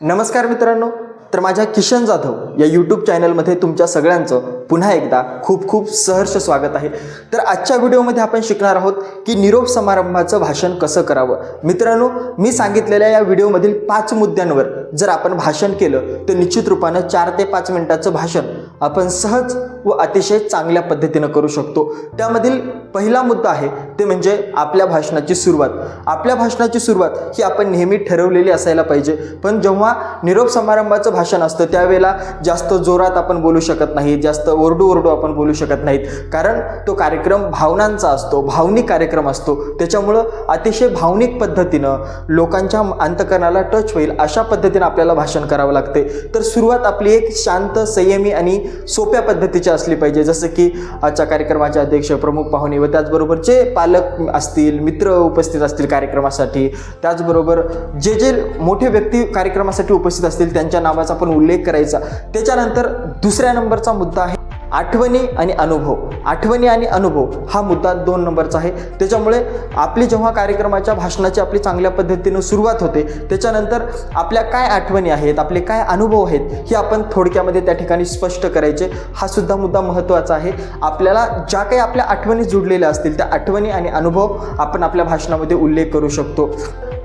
नमस्कार मित्रांनो तर माझ्या किशन जाधव या यूट्यूब चॅनलमध्ये तुमच्या सगळ्यांचं पुन्हा एकदा खूप खूप सहर्ष स्वागत आहे. तर आजच्या व्हिडिओमध्ये आपण शिकणार आहोत की निरोप समारंभाचं भाषण कसं करावं. मित्रांनो मी सांगितलेल्या या व्हिडिओमधील पाच मुद्द्यांवर जर आपण भाषण केलं तर निश्चित रूपानं चार ते पाच मिनिटाचं भाषण आपण सहज व अतिशय चांगल्या पद्धतीनं करू शकतो. त्यामधील पहिला मुद्दा आहे ते म्हणजे आपल्या भाषणाची सुरुवात. आपल्या भाषणाची सुरुवात ही आपण नेहमी ठरवलेली असायला पाहिजे. पण जेव्हा निरोप समारंभाचं भाषण असतं त्यावेळेला जास्त जोरात आपण बोलू शकत नाही जास्त ओरडू ओरडू आपण बोलू शकत नाहीत. कारण तो कार्यक्रम भावनांचा असतो भावनिक कार्यक्रम असतो. त्याच्यामुळं अतिशय भावनिक पद्धतीनं लोकांच्या अंतकरणाला टच होईल अशा पद्धतीनं आपल्याला भाषण करावं लागते. तर सुरुवात आपली एक शांत संयमी आणि सोप्या पद्धतीची असली पाहिजे. जसं की आजच्या कार्यक्रमाचे अध्यक्ष प्रमुख पाहुणे व त्याचबरोबर जे पालक असतील मित्र उपस्थित असतील कार्यक्रमासाठी. त्याचबरोबर जे जे मोठे व्यक्ती कार्यक्रमासाठी उपस्थित असतील त्यांच्या नावाचा पण उल्लेख करायचा. त्याच्यानंतर दुसऱ्या नंबरचा मुद्दा आहे. आठवणी आणि अनुभव. आठवणी आणि अनुभव हा मुद्दा दोन नंबरचा आहे. त्याच्यामुळे आपली जेव्हा कार्यक्रमाच्या भाषणाची आपली चांगल्या पद्धतीनं सुरुवात होते त्याच्यानंतर आपल्या काय आठवणी आहेत आपले काय अनुभव आहेत हे आपण थोडक्यामध्ये त्या ठिकाणी स्पष्ट करायचे. हा सुद्धा मुद्दा महत्त्वाचा आहे. आपल्याला ज्या काही आपल्या आठवणी जुडलेल्या असतील त्या आठवणी आणि अनुभव आपण आपल्या भाषणामध्ये उल्लेख करू शकतो.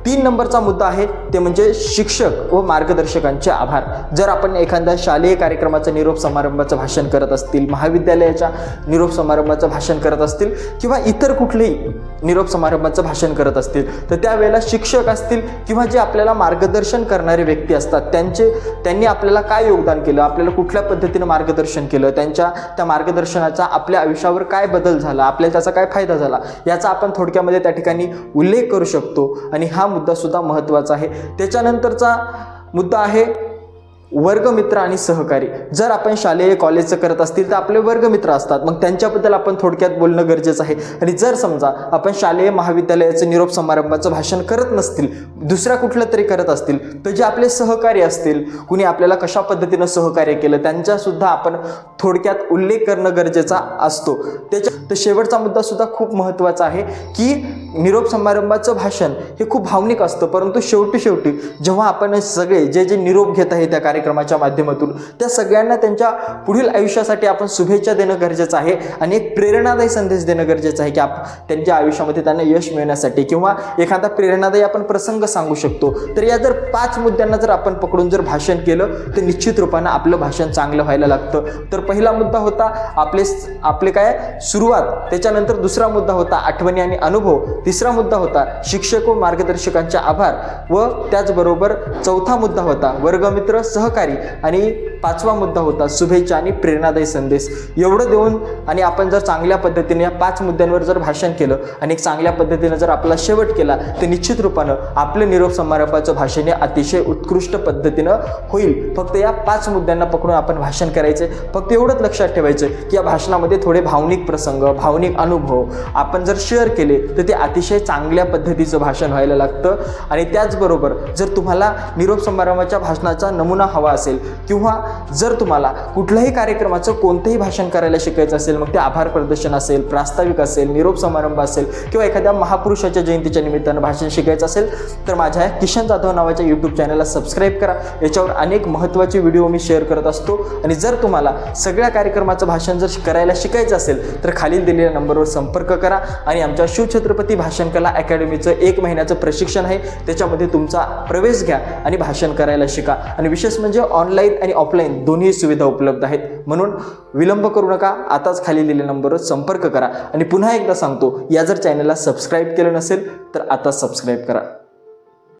तीन नंबरचा मुद्दा आहे ते म्हणजे शिक्षक व मार्गदर्शकांचे आभार. जर आपण एखाद्या शालेय कार्यक्रमाचं निरोप समारंभाचं भाषण करत असतील महाविद्यालयाच्या निरोप समारंभाचं भाषण करत असतील किंवा इतर कुठलेही निरोप समारंभाचं भाषण करत असतील तर त्यावेळेला शिक्षक असतील किंवा जे आपल्याला मार्गदर्शन करणारे व्यक्ती असतात त्यांचे त्यांनी आपल्याला काय योगदान केलं आपल्याला कुठल्या पद्धतीनं मार्गदर्शन केलं त्यांच्या त्या मार्गदर्शनाचा आपल्या आयुष्यावर काय बदल झाला आपल्याला त्याचा काय फायदा झाला याचा आपण थोडक्यामध्ये त्या ठिकाणी उल्लेख करू शकतो. आणि हा मुद्दा सुद्धा महत्त्वाचा आहे. त्याच्यानंतरचा मुद्दा आहे वर्गमित्र आणि सहकारी. जर आपण शालेय कॉलेजचं करत असतील तर आपले वर्गमित्र असतात. मग त्यांच्याबद्दल आपण थोडक्यात बोलणं गरजेचं आहे. आणि जर समजा आपण शालेय महाविद्यालयाचं निरोप समारंभाचं भाषण करत नसतील दुसऱ्या कुठलं तरी करत असतील तर जे आपले सहकारी असतील कुणी आपल्याला कशा पद्धतीनं सहकार्य केलं त्यांचासुद्धा आपण थोडक्यात उल्लेख करणं गरजेचा असतो. त्याच्या तर शेवटचा मुद्दासुद्धा खूप महत्त्वाचा आहे की निरोप समारंभाचं भाषण हे खूप भावनिक असतं. परंतु शेवटी शेवटी जेव्हा आपण सगळे जे जे निरोप घेत आहे त्या कार्यक्रमाच्या माध्यमातून त्या सगळ्यांना त्यांच्या पुढील आयुष्यासाठी आपण शुभेच्छा देणं गरजेचं आहे आणि एक प्रेरणादायी संदेश देणं गरजेचं आहे की आप त्यांच्या आयुष्यामध्ये त्यांना यश मिळण्यासाठी किंवा एखादा प्रेरणादायी आपण प्रसंग सांगू शकतो. तर या जर पाच मुद्द्यांना जर आपण पकडून जर भाषण केलं तर निश्चित रूपानं आपलं भाषण चांगलं व्हायला लागतं. तर पहिला मुद्दा होता आपले आपले काय? सुरुवात. त्याच्यानंतर दुसरा मुद्दा होता आठवणी आणि अनुभव. तिसरा मुद्दा होता शिक्षक व मार्गदर्शकांचे आभार. व त्याचबरोबर चौथा मुद्दा होता वर्गमित्र सहकारी आणि पाचवा मुद्दा होता शुभेच्छा आणि प्रेरणादायी संदेश. एवढं देऊन आणि आपण जर चांगल्या पद्धतीने या पाच मुद्द्यांवर जर भाषण केलं आणि एक चांगल्या पद्धतीनं जर आपला शेवट केला तर निश्चित रूपानं आपलं निरोप समारंभाचं भाषण हे अतिशय उत्कृष्ट पद्धतीनं होईल. फक्त या पाच मुद्द्यांना पकडून आपण भाषण करायचे फक्त एवढंच लक्षात ठेवायचं की या भाषणामध्ये थोडे भावनिक प्रसंग भावनिक अनुभव आपण जर शेअर केले तर ते अतिशय चांगल्या पद्धतीचं भाषण व्हायला लागतं. आणि त्याचबरोबर जर तुम्हाला निरोप समारंभाच्या भाषणाचा नमुना हवा असेल किंवा जर तुम्हाला कुठल्याही कार्यक्रमाचं कोणतंही भाषण करायला शिकायचं असेल मग ते आभार प्रदर्शन असेल प्रास्ताविक असेल निरोप समारंभ असेल किंवा एखाद्या महापुरुषाच्या जयंतीच्या निमित्तानं भाषण शिकायचं असेल तर माझ्या किशन जाधव नावाच्या यूट्यूब चॅनलला सबस्क्राईब करा. याच्यावर अनेक महत्त्वाचे व्हिडिओ मी शेअर करत असतो. आणि जर तुम्हाला सगळ्या कार्यक्रमाचं भाषण जर करायला शिकायचं असेल तर खालील दिलेल्या नंबरवर संपर्क करा. आणि आमच्या शिवछत्रपती भाषण कला अकॅडमीचं एक महिन्याचं प्रशिक्षण आहे. त्याच्यामध्ये तुमचा प्रवेश घ्या आणि भाषण करायला शिका. आणि विशेष म्हणजे ऑनलाईन आणि ऑफलाईन दोन्ही सुविधा उपलब्ध आहेत. म्हणून विलंब करू नका आताच खाली दिलेल्या नंबरवर संपर्क करा. आणि पुन्हा एकदा सांगतो या जर चॅनलला सबस्क्राईब केलं नसेल तर आता सबस्क्राईब करा.